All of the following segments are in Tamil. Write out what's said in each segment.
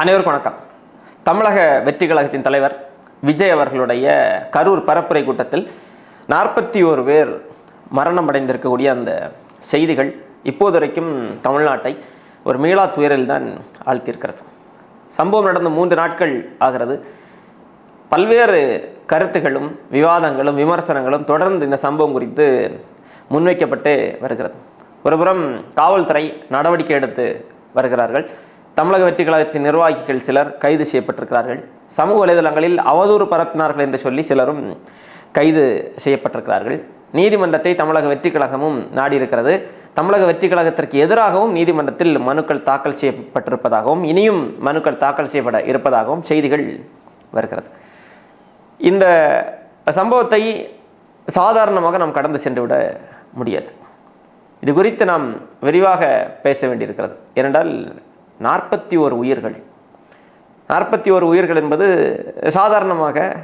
அனைவருக்கும் வணக்கம். தமிழக வெற்றி கழகத்தின் தலைவர் விஜய் அவர்களுடைய கரூர் பரப்புரை கூட்டத்தில் நாற்பத்தி ஓரு பேர் மரணம் அடைந்திருக்கக்கூடிய அந்த செய்திகள் இப்போது வரைக்கும் தமிழ்நாட்டை ஒரு மீளா துயரில் தான் ஆழ்த்தியிருக்கிறது. சம்பவம் நடந்த மூன்று நாட்கள் ஆகிறது. பல்வேறு கருத்துகளும் விவாதங்களும் விமர்சனங்களும் தொடர்ந்து இந்த சம்பவம் குறித்து முன்வைக்கப்பட்டு வருகிறது. ஒருபுறம் காவல்துறை நடவடிக்கை எடுத்து வருகிறார்கள். தமிழக வெற்றி கழகத்தின் நிர்வாகிகள் சிலர் கைது செய்யப்பட்டிருக்கிறார்கள். சமூக வலைதளங்களில் அவதூறு பரப்பினார்கள் என்று சொல்லி சிலரும் கைது செய்யப்பட்டிருக்கிறார்கள். நீதிமன்றத்தை தமிழக வெற்றி கழகமும் நாடியிருக்கிறது. தமிழக வெற்றி கழகத்திற்கு எதிராகவும் நீதிமன்றத்தில் மனுக்கள் தாக்கல் செய்யப்பட்டிருப்பதாகவும் இனியும் மனுக்கள் தாக்கல் செய்யப்பட இருப்பதாகவும் செய்திகள் வருகிறது. இந்த சம்பவத்தை சாதாரணமாக நாம் கடந்து சென்றுவிட முடியாது. இது குறித்து நாம் விரிவாக பேச வேண்டியிருக்கிறது. ஏனென்றால் நாற்பத்தி ஓர் உயிர்கள். நாற்பத்தி ஒரு உயிர்கள் என்பது சாதாரணமாக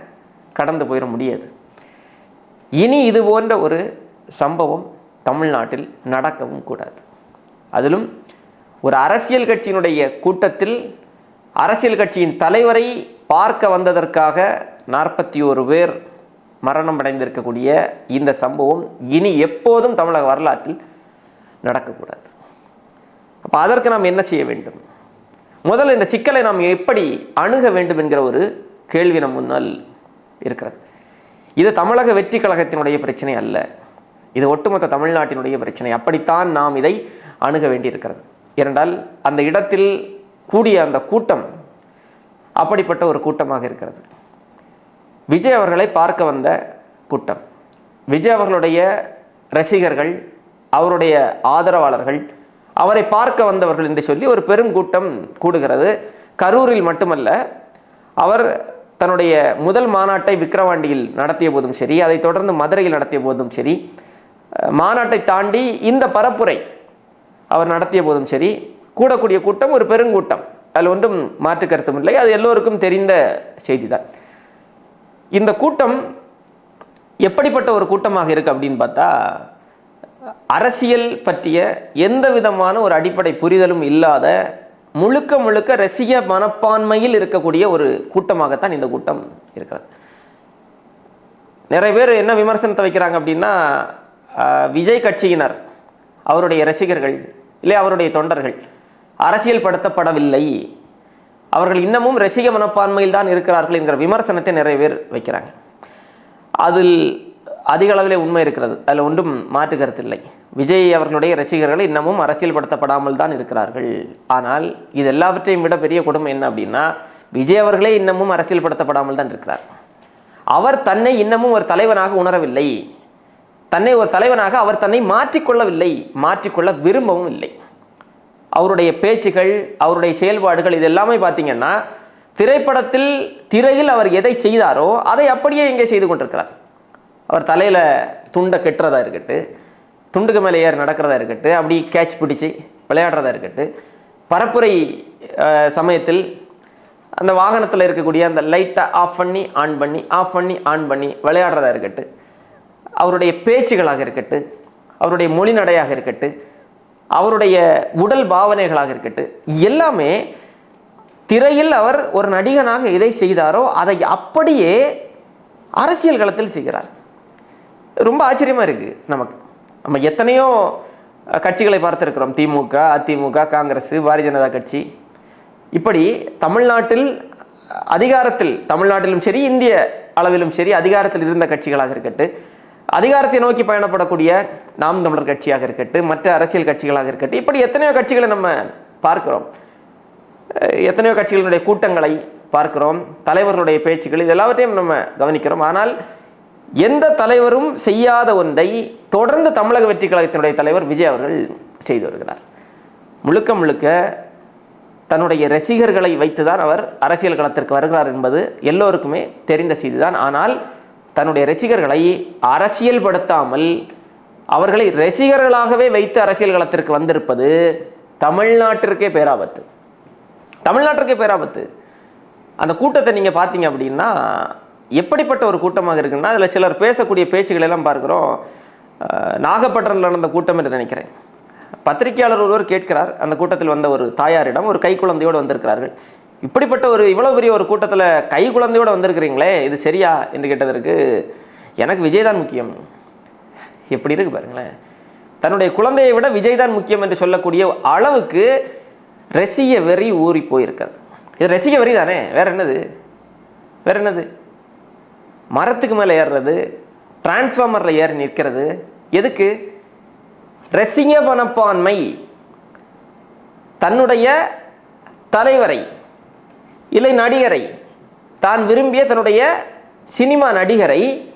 கடந்து போயிட முடியாது. இனி இது போன்ற ஒரு சம்பவம் தமிழ்நாட்டில் நடக்கவும் கூடாது. அதிலும் ஒரு அரசியல் கட்சியினுடைய கூட்டத்தில் அரசியல் கட்சியின் தலைவரை பார்க்க வந்ததற்காக நாற்பத்தி ஒரு பேர் மரணம் அடைந்திருக்கக்கூடிய இந்த சம்பவம் இனி எப்போதும் தமிழக வரலாற்றில் நடக்கக்கூடாது. அப்போ அதற்கு நாம் என்ன செய்ய வேண்டும்? முதல்ல இந்த சிக்கலை நாம் எப்படி அணுக வேண்டும் என்கிற ஒரு கேள்வி நம் முன்னால் இருக்கிறது. இது தமிழக வெற்றி கழகத்தினுடைய பிரச்சனை அல்ல. இது ஒட்டுமொத்த தமிழ்நாட்டினுடைய பிரச்சனை. அப்படித்தான் நாம் இதை அணுக வேண்டியிருக்கிறது. ஏனென்றால் அந்த இடத்தில் கூடிய அந்த கூட்டம் அப்படிப்பட்ட ஒரு கூட்டமாக இருக்கிறது. விஜய் அவர்களை பார்க்க வந்த கூட்டம். விஜய் அவர்களுடைய ரசிகர்கள் அவருடைய ஆதரவாளர்கள் அவரை பார்க்க வந்தவர்கள் என்று சொல்லி ஒரு பெரும் கூட்டம் கூடுகிறது. கரூரில் மட்டுமல்ல அவர் தன்னுடைய முதல் மாநாட்டை விக்கிரவாண்டியில் நடத்திய போதும் சரி அதைத் தொடர்ந்து மதுரையில் நடத்திய போதும் சரி மாநாட்டை தாண்டி இந்த பரப்புரை அவர் நடத்திய போதும் சரி கூடக்கூடிய கூட்டம் ஒரு பெருங்கூட்டம் அதில் ஒன்றும் மாற்று கருத்தும் இல்லை. அது எல்லோருக்கும் தெரிந்த செய்தி தான் இந்த கூட்டம் எப்படிப்பட்ட ஒரு கூட்டமாக இருக்கு அப்படின்னு பார்த்தா அரசியல் பற்றிய எந்த விதமான ஒரு அடிப்படை புரிதலும் இல்லாத முழுக்க முழுக்க ரசிக மனப்பான்மையில் இருக்கக்கூடிய ஒரு கூட்டமாகத்தான் இந்த கூட்டம் இருக்கிறது. நிறைய பேர் என்ன விமர்சனத்தை வைக்கிறாங்க அப்படின்னா விஜய் கட்சியினர் அவருடைய ரசிகர்கள் இல்லை அவருடைய தொண்டர்கள் அரசியல் படுத்தப்படவில்லை. அவர்கள் இன்னமும் ரசிக மனப்பான்மையில் தான் இருக்கிறார்கள் என்கிற விமர்சனத்தை நிறைய பேர் வைக்கிறாங்க. அதில் அதிக அளவிலே உண்மை இருக்கிறது. அதில் ஒன்றும் மாற்று விஜய் அவர்களுடைய ரசிகர்கள் இன்னமும் அரசியல்படுத்தப்படாமல் தான் இருக்கிறார்கள். ஆனால் இது எல்லாவற்றையும் விட பெரிய கொடுமை என்ன அப்படின்னா விஜய் அவர்களே இன்னமும் அரசியல்படுத்தப்படாமல் தான் இருக்கிறார். அவர் தன்னை இன்னமும் ஒரு தலைவனாக உணரவில்லை. தன்னை ஒரு தலைவனாக அவர் தன்னை மாற்றிக்கொள்ளவில்லை. மாற்றிக்கொள்ள விரும்பவும் இல்லை. அவருடைய பேச்சுகள் அவருடைய செயல்பாடுகள் இது எல்லாமே பார்த்தீங்கன்னா திரைப்படத்தில் திரையில் அவர் எதை செய்தாரோ அதை அப்படியே இங்கே செய்து கொண்டிருக்கிறார். அவர் தலையில் துண்டை கெட்டுறதா இருக்கட்டு துண்டுக்கு மேலே ஏறி நடக்கிறதா இருக்கட்டு அப்படி கேட்ச் பிடிச்சி விளையாடுறதா இருக்கட்டு பரப்புரை சமயத்தில் அந்த வாகனத்தில் இருக்கக்கூடிய அந்த லைட்டை ஆஃப் பண்ணி ஆன் பண்ணி ஆஃப் பண்ணி ஆன் பண்ணி விளையாடுறதா இருக்கட்டு அவருடைய பேச்சுகளாக இருக்கட்டு அவருடைய மொழி நடையாக இருக்கட்டு அவருடைய உடல் பாவனைகளாக இருக்கட்டு எல்லாமே திரையில் அவர் ஒரு நடிகனாக எதை செய்தாரோ அதை அப்படியே அரசியல் களத்தில் செய்கிறார். ரொம்ப ஆச்சரியமாக இருக்குது நமக்கு. நம்ம எத்தனையோ கட்சிகளை பார்த்துருக்கிறோம். திமுக அதிமுக காங்கிரஸ் பாரதிய ஜனதா கட்சி. இப்படி தமிழ்நாட்டில் அதிகாரத்தில் தமிழ்நாட்டிலும் சரி இந்திய அளவிலும் சரி அதிகாரத்தில் இருந்த கட்சிகளாக இருக்கட்டு அதிகாரத்தை நோக்கி பயணப்படக்கூடிய நாம் தமிழர் கட்சியாக இருக்கட்டு மற்ற அரசியல் கட்சிகளாக இருக்கட்டு இப்படி எத்தனையோ கட்சிகளை நம்ம பார்க்குறோம். எத்தனையோ கட்சிகளினுடைய கூட்டங்களை பார்க்கிறோம். தலைவர்களுடைய பேச்சுக்கள் இது எல்லாவற்றையும் நம்ம கவனிக்கிறோம். ஆனால் எந்த தலைவரும் செய்யாத ஒன்றை தொடர்ந்து தமிழக வெற்றி கழகத்தினுடைய தலைவர் விஜய் அவர்கள் செய்து வருகிறார். முழுக்க முழுக்க தன்னுடைய ரசிகர்களை வைத்து தான் அவர் அரசியல் களத்திற்கு வருகிறார் என்பது எல்லோருக்குமே தெரிந்த செய்திதான். ஆனால் தன்னுடைய ரசிகர்களை அரசியல்படுத்தாமல் அவர்களை ரசிகர்களாகவே வைத்து அரசியல் களத்திற்கு வந்திருப்பது தமிழ்நாட்டிற்கே பேராபத்து. தமிழ்நாட்டிற்கே பேராபத்து. அந்த கூட்டத்தை நீங்கள் பார்த்தீங்க அப்படின்னா எப்படிப்பட்ட ஒரு கூட்டமாக இருக்குன்னா அதில் சிலர் பேசக்கூடிய பேச்சுகள் எல்லாம் பார்க்குறோம் நாகப்பட்டினத்தில் நடந்த கூட்டம் என்று நினைக்கிறேன். பத்திரிகையாளர் ஒருவர் கேட்கிறார் அந்த கூட்டத்தில் வந்த ஒரு தாயாரிடம் ஒரு கை குழந்தையோடு வந்திருக்கிறார்கள். இப்படிப்பட்ட ஒரு இவ்வளோ பெரிய ஒரு கூட்டத்தில் கை குழந்தையோடு வந்திருக்கிறீங்களே இது சரியா? என்று கேட்டதற்கு எனக்கு விஜய் தான் முக்கியம். எப்படி இருக்கு பாருங்களேன். தன்னுடைய குழந்தையை விட விஜய் தான் முக்கியம் என்று சொல்லக்கூடிய அளவுக்கு ரசிக வெறி ஊறி போயிருக்காது இது ரசிக வெறி தானே வேற என்னது? வேற என்னது? மரத்துக்கு மேலே ஏறுறது டிரான்ஸ்ஃபார்மரில் ஏறி நிற்கிறது எதுக்கு? ரசிக மனப்பான்மை. தன்னுடைய தலைவரை இல்லை நடிகரை தான் விரும்பிய தன்னுடைய சினிமா நடிகரை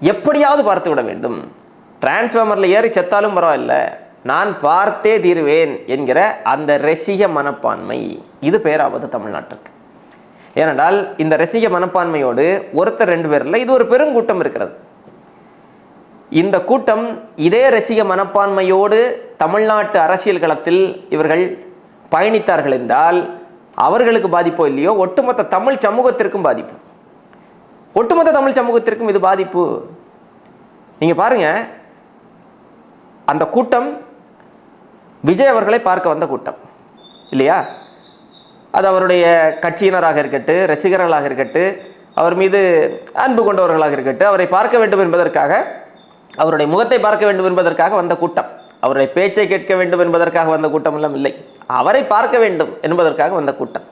எப்படியாவது பார்த்து விட வேண்டும். டிரான்ஸ்ஃபார்மரில் ஏறி செத்தாலும் பரவாயில்ல நான் பார்த்தே தீருவேன் என்கிற அந்த ரசிக மனப்பான்மை. இது பேராவது தமிழ்நாட்டிற்கு ஏனென்றால் இந்த ரசிக மனப்பான்மையோடு ஒருத்தர் ரெண்டு பேர் இல்லை இது ஒரு பெருங்கூட்டம் இருக்கிறது. இந்த கூட்டம் இதே ரசிக மனப்பான்மையோடு தமிழ்நாட்டு அரசியல் களத்தில் இவர்கள் பயணித்தார்கள் என்றால் அவர்களுக்கு பாதிப்போ இல்லையோ ஒட்டுமொத்த தமிழ் சமூகத்திற்கும் பாதிப்பு. ஒட்டுமொத்த தமிழ் சமூகத்திற்கும் இது பாதிப்பு. நீங்க பாருங்க அந்த கூட்டம் விஜய் அவர்களை பார்க்க வந்த கூட்டம் இல்லையா? அது அவருடைய கட்சியினராக இருக்கட்டும் ரசிகர்களாக இருக்கட்டும் அவர் மீது அன்பு கொண்டவர்களாக இருக்கட்டும் அவரை பார்க்க வேண்டும் என்பதற்காக அவருடைய முகத்தை பார்க்க வேண்டும் என்பதற்காக வந்த கூட்டம். அவருடைய பேச்சை கேட்க வேண்டும் என்பதற்காக வந்த கூட்டம் எல்லாம் இல்லை. அவரை பார்க்க வேண்டும் என்பதற்காக வந்த கூட்டம்.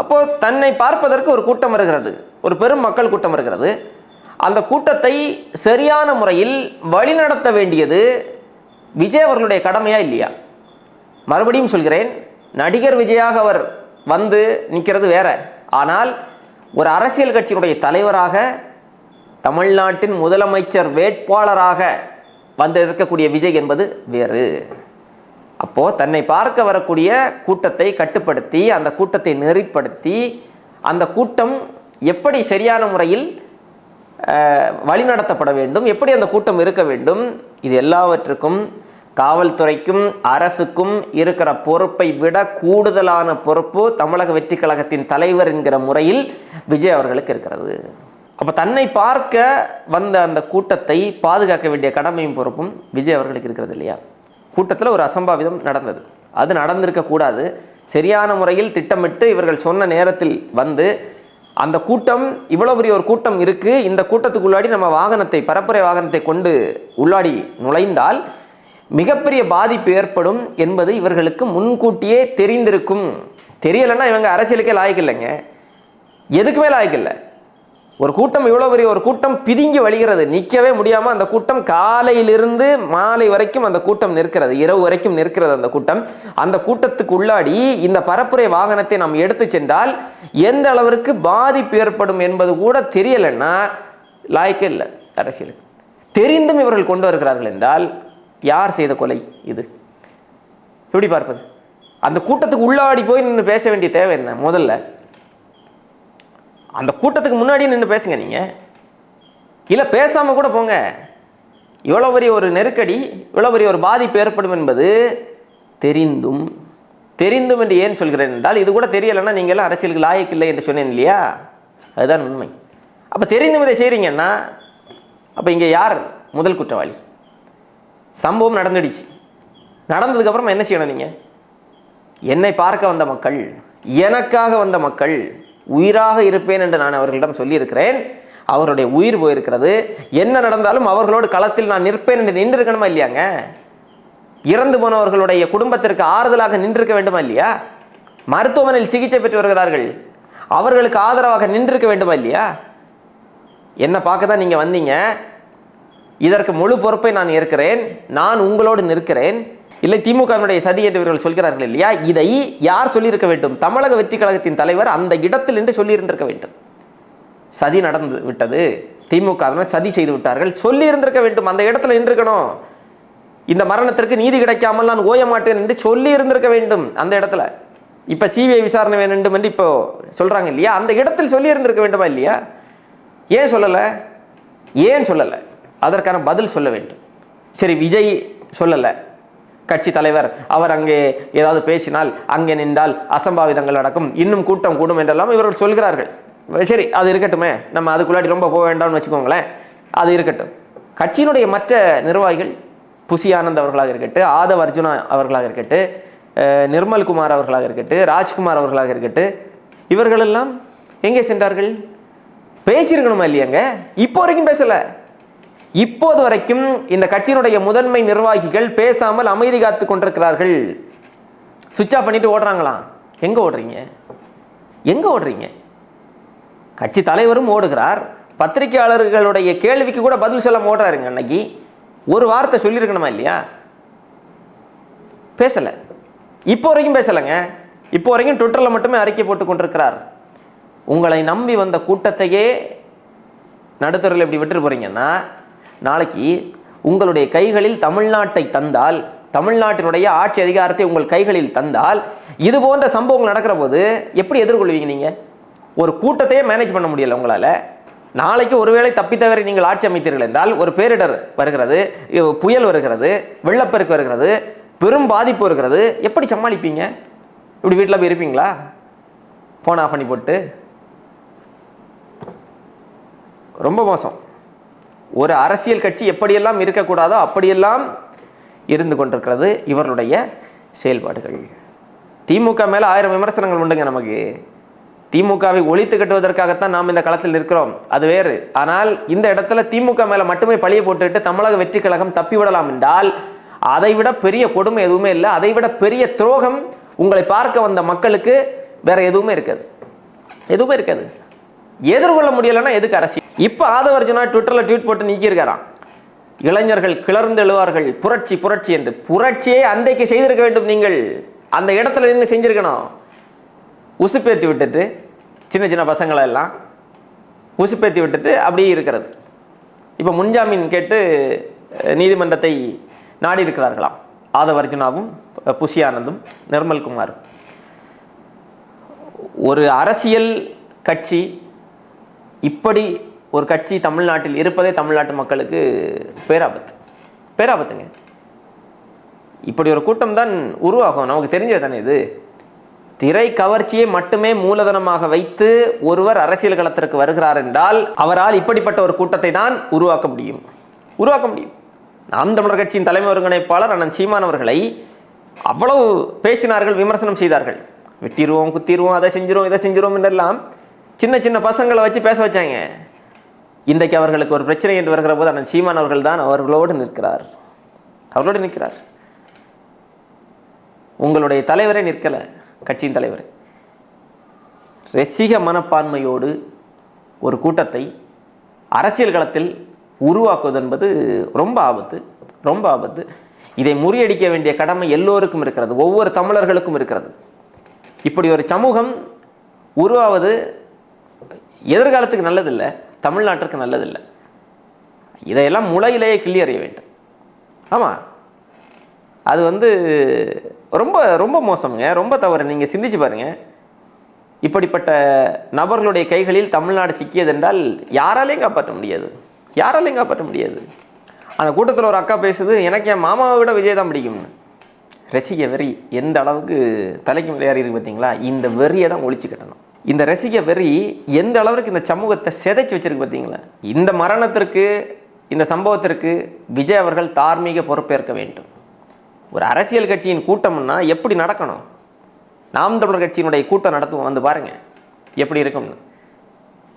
அப்போ தன்னை பார்ப்பதற்கு ஒரு கூட்டம் வருகிறது. ஒரு பெரும் மக்கள் கூட்டம் வருகிறது. அந்த கூட்டத்தை சரியான முறையில் வழிநடத்த வேண்டியது விஜய் அவர்களுடைய கடமையா இல்லையா? மறுபடியும் சொல்கிறேன் நடிகர் விஜயாக அவர் வந்து நிற்கிறது வேற. ஆனால் ஒரு அரசியல் கட்சியினுடைய தலைவராக தமிழ்நாட்டின் முதலமைச்சர் வேட்பாளராக வந்து இருக்கக்கூடிய விஜய் என்பது வேறு. அப்போது தன்னை பார்க்க வரக்கூடிய கூட்டத்தை கட்டுப்படுத்தி அந்த கூட்டத்தை நெறிப்படுத்தி அந்த கூட்டம் எப்படி சரியான முறையில் வழிநடத்தப்பட வேண்டும் எப்படி அந்த கூட்டம் இருக்க வேண்டும் இது எல்லாவற்றுக்கும் காவல்துறைக்கும் அரசுக்கும் இருக்கிற பொறுப்பை விட கூடுதலான பொறுப்பு தமிழக வெற்றி கழகத்தின் தலைவர் என்கிற முறையில் விஜய் அவர்களுக்கு இருக்கிறது. அப்போ தன்னை பார்க்க வந்த அந்த கூட்டத்தை பாதுகாக்க வேண்டிய கடமையும் பொறுப்பும் விஜய் அவர்களுக்கு இருக்கிறது இல்லையா? கூட்டத்தில் ஒரு அசம்பாவிதம் நடந்தது. அது நடந்திருக்க கூடாது. சரியான முறையில் திட்டமிட்டு இவர்கள் சொன்ன நேரத்தில் வந்து அந்த கூட்டம் இவ்வளோ பெரிய ஒரு கூட்டம் இருக்குது இந்த கூட்டத்துக்குள்ளாடி நம்ம வாகனத்தை பரப்புரை வாகனத்தை கொண்டு உள்ளாடி நுழைந்தால் மிகப்பெரிய பாதிப்பு ஏற்படும் என்பது இவர்களுக்கு முன்கூட்டியே தெரிந்திருக்கும். தெரியலைன்னா இவங்க அரசியலுக்கே லாய்க்கு இல்லைங்க. எதுக்குமே லாய்க்கு இல்லை. ஒரு கூட்டம் இவ்வளோ பெரிய ஒரு கூட்டம் பிதுங்கி வழிகிறது நிற்கவே முடியாமல் அந்த கூட்டம் காலையிலிருந்து மாலை வரைக்கும் அந்த கூட்டம் நிற்கிறது இரவு வரைக்கும் நிற்கிறது அந்த கூட்டம். அந்த கூட்டத்துக்கு உள்ளாடி இந்த பரப்புரை வாகனத்தை நாம் எடுத்து சென்றால் எந்த அளவிற்கு பாதிப்பு ஏற்படும் என்பது கூட தெரியலைன்னா லாய்க்கே இல்லை அரசியலுக்கு. தெரிந்தும் இவர்கள் கொண்டு வருகிறார்கள் என்றால் யார் செய்த கொலை இது? எப்படி பார்ப்பது? அந்த கூட்டத்துக்கு உள்ளாடி போய் நின்று பேச வேண்டிய தேவை என்ன? முதல்ல அந்த கூட்டத்துக்கு முன்னாடி நின்று பேசுங்க நீங்கள் இல்லை பேசாமல் கூட போங்க. இவ்வளோ பெரிய ஒரு நெருக்கடி இவ்வளோ பெரிய ஒரு பாதிப்பு ஏற்படும் என்பது தெரிந்தும் தெரிந்தும் என்று ஏன் சொல்கிறேன் என்றால் இது கூட தெரியலைன்னா நீங்கள் எல்லாம் அரசியலுக்கு லாயக்கு இல்லை என்று சொன்னேன் இல்லையா? அதுதான் உண்மை. அப்போ தெரிந்தும் இதை செய்கிறீங்கன்னா அப்போ இங்கே யார் முதல் குற்றவாளி? சம்பவம் நடந்துடுச்சு. நடந்ததுக்கப்புறமா என்ன செய்யணும் நீங்கள் என்னை பார்க்க வந்த மக்கள் எனக்காக வந்த மக்கள் உயிராக இருப்பேன் என்று நான் அவர்களிடம் சொல்லியிருக்கிறேன். அவருடைய உயிர் போயிருக்கிறது. என்ன நடந்தாலும் அவர்களோடு களத்தில் நான் நிற்பேன் என்று நின்றிருக்கணுமா இல்லையாங்க? இறந்து போனவர்களுடைய குடும்பத்திற்கு ஆறுதலாக நின்றிருக்க வேண்டுமா இல்லையா? மருத்துவமனையில் சிகிச்சை பெற்று வருகிறார்கள். அவர்களுக்கு ஆதரவாக நின்றிருக்க வேண்டுமா இல்லையா? என்னை பார்க்க தான் நீங்கள் வந்தீங்க. இதற்கு முழு பொறுப்பை நான் ஏற்கிறேன் நான் உங்களோடு நிற்கிறேன். இல்லை திமுகவினுடைய சதி என்று இவர்கள் சொல்கிறார்கள் இல்லையா? இதை யார் சொல்லியிருக்க வேண்டும்? தமிழக வெற்றி கழகத்தின் தலைவர் அந்த இடத்தில் என்று சொல்லியிருந்திருக்க வேண்டும். சதி நடந்து விட்டது. திமுகவினர் சதி செய்து விட்டார்கள். சொல்லியிருந்திருக்க வேண்டும். அந்த இடத்துல நின்றுக்கணும் இந்த மரணத்திற்கு நீதி கிடைக்காமல் நான் ஓய மாட்டேன் என்று சொல்லி இருந்திருக்க வேண்டும் அந்த இடத்துல. இப்போ சிபிஐ விசாரணை வேண்டும் என்று இப்போ சொல்கிறாங்க இல்லையா? அந்த இடத்தில் சொல்லி இருந்திருக்க வேண்டுமா இல்லையா? ஏன் சொல்லலை? ஏன் சொல்லலை? அதற்கான பதில் சொல்ல வேண்டும். சரி விஜய் சொல்லலை. கட்சி தலைவர் அவர் அங்கே ஏதாவது பேசினால் அங்கே நின்றால் அசம்பாவிதங்கள் நடக்கும் இன்னும் கூட்டம் கூடும் என்றெல்லாம் இவர்கள் சொல்கிறார்கள். சரி அது இருக்கட்டுமே. நம்ம அதுக்குள்ளாடி ரொம்ப போக வேண்டாம்னு வச்சுக்கோங்களேன். அது இருக்கட்டும். கட்சியினுடைய மற்ற நிர்வாகிகள் புசி ஆனந்த் அவர்களாக இருக்கட்டும் ஆதவ் அர்ஜுனா அவர்களாக இருக்கட்டும் நிர்மல்குமார் நிர்மல் குமார் அவர்களாக இருக்கட்டும் ராஜ்குமார் அவர்களாக இருக்கட்டும் இவர்களெல்லாம் எங்கே சென்றார்கள்? பேசியிருக்கணுமா இல்லையாங்க? இப்போ வரைக்கும் பேசலை. இப்போது வரைக்கும் இந்த கட்சியினுடைய முதன்மை நிர்வாகிகள் பேசாமல் அமைதி காத்து கொண்டிருக்கிறார்கள். சுவிட்ச் ஆஃப் பண்ணிட்டு ஓடுறாங்களாம் எங்க ஓடுறீங்க? எங்க ஓடுறீங்க? கட்சி தலைவரும் ஓடுகிறார். பத்திரிகையாளர்களுடைய கேள்விக்கு கூட பதில் சொல்ல ஓடுறாருங்க அன்னைக்கு. ஒரு வார்த்தை சொல்லியிருக்கணுமா இல்லையா? பேசல. இப்போ வரைக்கும் பேசலைங்க. இப்போ வரைக்கும் ட்விட்டரில் மட்டுமே அறிக்கை போட்டு கொண்டிருக்கிறார். உங்களை நம்பி வந்த கூட்டத்தையே நடுத்தரில் இப்படி விட்டுட்டு போறீங்கன்னா நாளைக்கு உங்களுடைய கைகளில் தமிழ்நாட்டை தந்தால் தமிழ்நாட்டினுடைய ஆட்சி அதிகாரத்தை உங்கள் கைகளில் தந்தால் இது போன்ற சம்பவங்கள் நடக்கிற போது எப்படி எதிர்கொள்வீங்க நீங்கள் ஒரு கூட்டத்தையே மேனேஜ் பண்ண முடியல உங்களால். நாளைக்கு ஒருவேளை தப்பித்தவரை நீங்கள் ஆட்சி அமைத்தீர்கள் என்றால் ஒரு பேரிடர் வருகிறது புயல் வருகிறது வெள்ளப்பெருக்கு வருகிறது பெரும் பாதிப்பு வருகிறது. எப்படி சமாளிப்பீங்க? இப்படி வீட்டில் போய் இருப்பீங்களா? ஃபோன் ஆஃப் பண்ணி போட்டு. ரொம்ப மோசம். ஒரு அரசியல் கட்சி எப்படியெல்லாம் இருக்கக்கூடாதோ அப்படியெல்லாம் இருந்து கொண்டிருக்கிறது இவர்களுடைய செயல்பாடுகள். திமுக மேலே ஆயிரம் விமர்சனங்கள் உண்டுங்க நமக்கு. திமுகவை ஒழித்து கட்டுவதற்காகத்தான் நாம் இந்த களத்தில் இருக்கிறோம் அது வேறு. ஆனால் இந்த இடத்துல திமுக மேலே மட்டுமே பழிய போட்டுவிட்டு தமிழக வெற்றி கழகம் தப்பிவிடலாம் என்றால் அதை விட பெரிய கொடுமை எதுவுமே இல்லை. அதை விட பெரிய துரோகம் உங்களை பார்க்க வந்த மக்களுக்கு வேற எதுவுமே இருக்காது. எதுவுமே இருக்காது. எதிர்கொள்ள முடியலைன்னா எதுக்கு அரசியல்? இப்போ ஆதவர்ஜுனா ட்விட்டரில் ட்வீட் போட்டு நீக்கியிருக்காராம் இளைஞர்கள் கிளர்ந்து எழுவார்கள் புரட்சி புரட்சி என்று. புரட்சியை அன்றைக்கு செய்திருக்க வேண்டும் நீங்கள். அந்த இடத்துல நின்று செஞ்சிருக்கணும். உசுப்பேத்தி விட்டுட்டு சின்ன சின்ன பசங்களை எல்லாம் உசுப்பேத்தி விட்டுட்டு அப்படியே இருக்கிறது. இப்போ முன்ஜாமீன் கேட்டு நீதிமன்றத்தை நாடி இருக்கிறார்களாம் ஆதவர்ஜுனாவும் புஷியானந்தும் புஷி ஆனந்தும் நிர்மல்குமாரும். ஒரு அரசியல் கட்சி இப்படி ஒரு கட்சி தமிழ்நாட்டில் இருப்பதே தமிழ்நாட்டு மக்களுக்கு பேராபத்து. பேராபத்துங்க. இப்படி ஒரு கூட்டம் தான் உருவாகும். நமக்கு தெரிஞ்சது தானே இது? திரை கவர்ச்சியை மட்டுமே மூலதனமாக வைத்து ஒருவர் அரசியல் களத்திற்கு வருகிறார் என்றால் அவரால் இப்படிப்பட்ட ஒரு கூட்டத்தை தான் உருவாக்க முடியும். உருவாக்க முடியும். நாம் தமிழர் கட்சியின் தலைமை ஒருங்கிணைப்பாளர் அண்ணன் சீமான் அவர்களை அவ்வளவு பேசினார்கள் விமர்சனம் செய்தார்கள். வெட்டிடுவோம் குத்திடுவோம் அதை செஞ்சிருவோம் இதை செஞ்சிருவோம் என்றெல்லாம் சின்ன சின்ன பசங்களை வச்சு பேச வச்சாங்க. இன்றைக்கு அவர்களுக்கு ஒரு பிரச்சனை என்று வருகிற போது அண்ணன் சீமான் அவர்கள் தான் அவர்களோடு நிற்கிறார். அவர்களோடு நிற்கிறார். உங்களுடைய தலைவரே நிற்கலை கட்சியின் தலைவர். ரசிக மனப்பான்மையோடு ஒரு கூட்டத்தை அரசியல் களத்தில் உருவாக்குவது என்பது ரொம்ப ஆபத்து ரொம்ப ஆபத்து. இதை முறியடிக்க வேண்டிய கடமை எல்லோருக்கும் இருக்கிறது ஒவ்வொரு தமிழர்களுக்கும் இருக்கிறது. இப்படி ஒரு சமூகம் உருவாவது எதிர்காலத்துக்கு நல்லதில்லை தமிழ்நாட்டிற்கு நல்லதில்லை. இதையெல்லாம் முளையிலேயே கிள்ளி அறிய வேண்டும். ஆமாம் அது வந்து ரொம்ப ரொம்ப மோசம்ங்க. ரொம்ப தவறு. நீங்கள் சிந்திச்சு பாருங்கள் இப்படிப்பட்ட நபர்களுடைய கைகளில் தமிழ்நாடு சிக்கியதென்றால் யாராலையும் காப்பாற்ற முடியாது. யாராலையும் காப்பாற்ற முடியாது. அந்த கூட்டத்தில் ஒரு அக்கா பேசுது எனக்கு என் மாமாவை விட விஜய் தான் பிடிக்கும்னு. ரசிக வெறி எந்த அளவுக்கு தலைக்கு விளையாடி இருக்கு பார்த்தீங்களா இந்த வெறியை தான் ஒழிச்சு கட்டணும். இந்த ரசிக வெறி எந்த அளவுக்கு இந்த சமூகத்தை சிதைச்சு வச்சிருக்கு பார்த்தீங்களா? இந்த மரணத்திற்கு இந்த சம்பவத்திற்கு விஜய் அவர்கள் தார்மீக பொறுப்பேற்க வேண்டும். ஒரு அரசியல் கட்சியின் கூட்டம்னா எப்படி நடக்கணும்? நாம் தமிழர் கட்சியினுடைய கூட்டம் நடத்துவோம் வந்து பாருங்க. எப்படி இருக்கும்னு.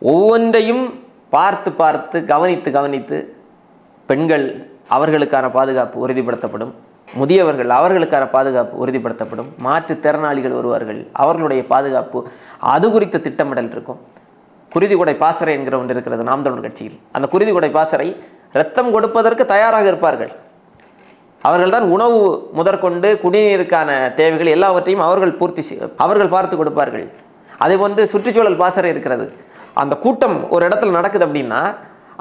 ஒவ்வொன்றையும் பார்த்து பார்த்து கவனித்து கவனித்து பெண்கள் அவர்களுக்கான பாதுகாப்பு உறுதிப்படுத்தப்படும். முதியவர்கள் அவர்களுக்கான பாதுகாப்பு உறுதிப்படுத்தப்படும். மாற்றுத்திறனாளிகள் வருவார்கள் அவர்களுடைய பாதுகாப்பு அது குறித்த திட்டமிடல் இருக்கும். குருதிகுடை பாசறை என்கிற ஒன்று இருக்கிறது நாம் தமிழ் கட்சியில். அந்த குருதிகுடை பாசறை ரத்தம் கொடுப்பதற்கு தயாராக இருப்பார்கள். அவர்கள்தான் உணவு முதற்கொண்டு குடிநீருக்கான தேவைகள் எல்லாவற்றையும் அவர்கள் பூர்த்தி செய் அவர்கள் பார்த்து கொடுப்பார்கள். அதே போன்று சுற்றுச்சூழல் பாசறை இருக்கிறது. அந்த கூட்டம் ஒரு இடத்துல நடக்குது அப்படின்னா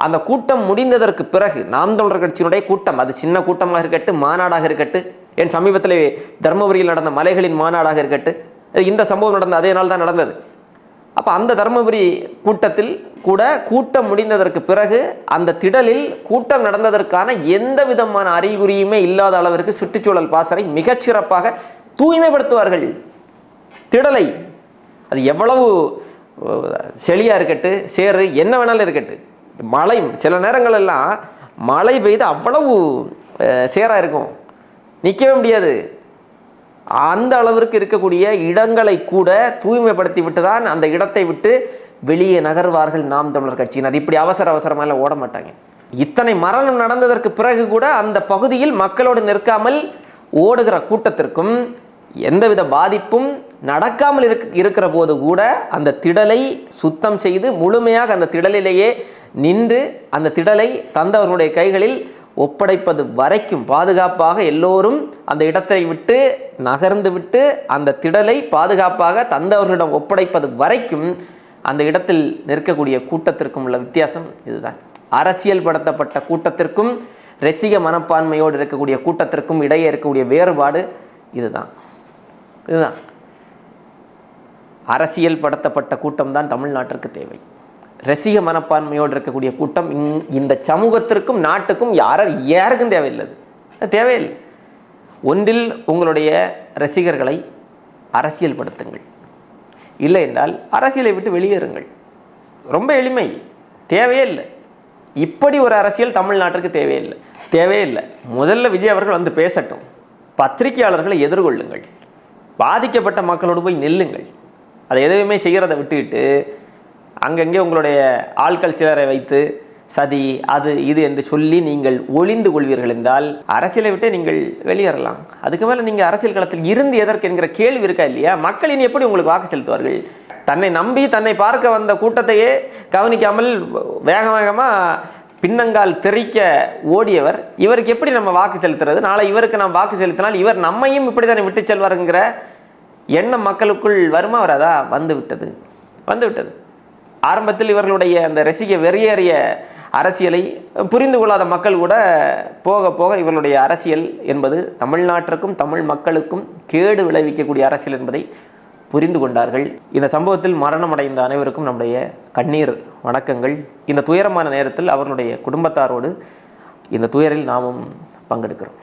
அந்த கூட்டம் முடிந்ததற்கு பிறகு நாம் தமிழர் கட்சியினுடைய கூட்டம் அது சின்ன கூட்டமாக இருக்கட்டும் மாநாடாக இருக்கட்டும் என் சமீபத்தில் தருமபுரியில் நடந்த மலைகளின் மாநாடாக இருக்கட்டும் இந்த சம்பவம் நடந்த அதே நாள் தான் நடந்தது. அப்போ அந்த தர்மபுரி கூட்டத்தில் கூட கூட்டம் முடிந்ததற்கு பிறகு அந்த திடலில் கூட்டம் நடந்ததற்கான எந்த விதமான அறிகுறியுமே இல்லாத அளவிற்கு சுற்றுச்சூழல் பாசறை மிகச்சிறப்பாக தூய்மைப்படுத்துவார்கள். திடலை அது எவ்வளவு செளியாக இருக்கட்டு சேறு என்ன வேணாலும் இருக்கட்டு மழை சில நேரங்கள் எல்லாம் மழை பெய்து அவ்வளவு சேராக இருக்கும். நிற்கவே முடியாது. அந்த அளவிற்கு இருக்கக்கூடிய இடங்களை கூட தூய்மைப்படுத்தி விட்டு தான் அந்த இடத்தை விட்டு வெளியே நகர்வார்கள் நாம் தமிழர் கட்சியினர். இப்படி அவசர அவசரமாக ஓட மாட்டாங்க. இத்தனை மரணம் நடந்ததற்கு பிறகு கூட அந்த பகுதியில் மக்களோடு நிற்காமல் ஓடுகிற கூட்டத்திற்கும் எந்தவித பாதிப்பும் நடக்காமல் இருக் இருக்கிற போது கூட அந்த திடலை சுத்தம் செய்து முழுமையாக அந்த திடலிலேயே நின்று அந்த திடலை தந்தவர்களுடைய கைகளில் ஒப்படைப்பது வரைக்கும் பாதுகாப்பாக எல்லோரும் அந்த இடத்தை விட்டு நகர்ந்து விட்டு அந்த திடலை பாதுகாப்பாக தந்தவர்களிடம் ஒப்படைப்பது வரைக்கும் அந்த இடத்தில் நிற்கக்கூடிய கூட்டத்திற்கும் உள்ள வித்தியாசம் இதுதான். அரசியல் படுத்தப்பட்ட கூட்டத்திற்கும் ரசிக மனப்பான்மையோடு இருக்கக்கூடிய கூட்டத்திற்கும் இடையே இருக்கக்கூடிய வேறுபாடு இதுதான். இதுதான். அரசியல் படுத்தப்பட்ட கூட்டம் தான் தமிழ்நாட்டிற்கு தேவை. ரசிக மனப்பான்மையோடு இருக்கக்கூடிய கூட்டம் இந்- இந்த சமூகத்திற்கும் நாட்டுக்கும் யார யாருக்கும் தேவையில்லை தேவையில்லை. ஒன்றில் உங்களுடைய ரசிகர்களை அரசியல்படுத்துங்கள். இல்லை என்றால் அரசியலை விட்டு வெளியேறுங்கள். ரொம்ப எளிமை. தேவையே இல்லை. இப்படி ஒரு அரசியல் தமிழ்நாட்டிற்கு தேவையில்லை. தேவையில்லை முதல்ல விஜய் அவர்கள் வந்து பேசட்டும். பத்திரிகையாளர்களை எதிர்கொள்ளுங்கள். பாதிக்கப்பட்ட மக்களோடு போய் நெல்லுங்கள். அதை எதுவுமே செய்கிறத விட்டுவிட்டு அங்கங்கே உங்களுடைய ஆட்கள் சிலரை வைத்து சதி அது இது என்று சொல்லி நீங்கள் ஒளிந்து கொள்வீர்கள் என்றால் அரசியலை விட்டு நீங்கள் வெளியேறலாம். அதுக்கு மேலே நீங்கள் அரசியல் களத்தில் இருந்து எதற்கு என்கிற கேள்வி இருக்கா இல்லையா? மக்கள் இனி எப்படி உங்களுக்கு வாக்கு செலுத்துவார்கள்? தன்னை நம்பி தன்னை பார்க்க வந்த கூட்டத்தையே கவனிக்காமல் வேக வேகமாக பின்னங்கால் தெறிக்க ஓடியவர் இவருக்கு எப்படி நம்ம வாக்கு செலுத்துறது? நாளை இவருக்கு நாம் வாக்கு செலுத்தினால் இவர் நம்மையும் இப்படி தானே விட்டு செல்வாருங்கிற எண்ணம் மக்களுக்குள் வருமா வராதா? வந்து விட்டது வந்து விட்டது ஆரம்பத்தில் இவர்களுடைய அந்த ரசிக வெறியேறிய அரசியலை புரிந்து கொள்ளாத மக்கள் கூட போக போக இவர்களுடைய அரசியல் என்பது தமிழ்நாட்டிற்கும் தமிழ் மக்களுக்கும் கேடு விளைவிக்கக்கூடிய அரசியல் என்பதை புரிந்து கொண்டார்கள். இந்த சம்பவத்தில் மரணமடைந்த அனைவருக்கும் நம்முடைய கண்ணீர் வணக்கங்கள். இந்த துயரமான நேரத்தில் அவர்களுடைய குடும்பத்தாரோடு இந்த துயரில் நாமும் பங்கெடுக்கிறோம்.